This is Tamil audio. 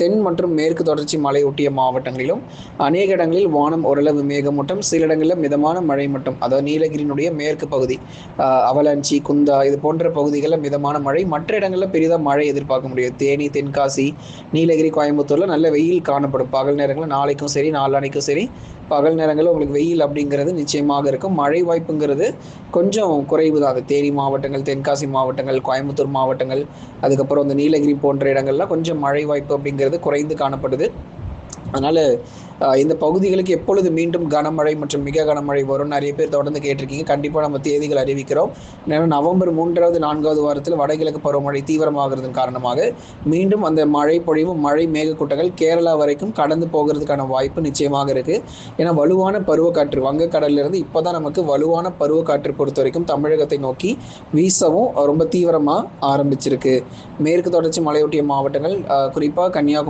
தென் மற்றும் மேற்கு தொடர்ச்சி மலையொட்டிய மாவட்டங்களிலும் அநேக இடங்களில் வானம் ஓரளவு மேகமூட்டம் சில இடங்களில் மிதமான மழை மட்டும். அதாவது நீலகிரியினுடைய மேற்கு பகுதி அவலாஞ்சி குந்தா இது போன்ற பகுதிகளில் மிதமான மழை. மற்ற இடங்களில் பெரிதாக மழை எதிர்பார்க்க முடியாது. தேனி தென்காசி நீலகிரி கோயம்புத்தூரில் நல்ல வெயில் காணப்படும். பகல் நேரங்களில் நாளைக்கும் சரி நாளானைக்கும் சரி பகல் நேரங்களில் உங்களுக்கு வெயில் அப்படிங்கிறது நிச்சயமாக இருக்கும். மழை வாய்ப்புங்கிறது கொஞ்சம் குறைவு தான். அது தேனி மாவட்டங்கள் தென்காசி மாவட்டங்கள் கோயம்புத்தூர் மாவட்டங்கள் அதுக்கப்புறம் இந்த நீலகிரி போன்ற இடங்கள்லாம் கொஞ்சம் மழை வாய்ப்பு அப்படிங்கிறது குறைந்து காணப்படுது. அதனால் இந்த பகுதிகளுக்கு எப்பொழுது மீண்டும் கனமழை மற்றும் மிக கனமழை வரும் நிறைய பேர் தொடர்ந்து கேட்டிருக்கீங்க. கண்டிப்பாக நம்ம தேதிகள் அறிவிக்கிறோம். ஏன்னா நவம்பர் மூன்றாவது நான்காவது வாரத்தில் வடகிழக்கு பருவமழை தீவிரமாகிறதன் காரணமாக மீண்டும் அந்த மழை பொழிவு மழை மேகக்கூட்டங்கள் கேரளா வரைக்கும் கடந்து போகிறதுக்கான வாய்ப்பு நிச்சயமாக இருக்குது ஏன்னா வலுவான பருவக்காற்று வங்கக்கடல்ல இப்போ இப்போதான் நமக்கு வலுவான பருவக்காற்று பொறுத்த வரைக்கும் தமிழகத்தை நோக்கி வீசவும் ரொம்ப தீவிரமாக ஆரம்பிச்சிருக்கு. மேற்கு தொடர்ச்சி மலையொட்டிய மாவட்டங்கள் குறிப்பாக கன்னியாகுமரி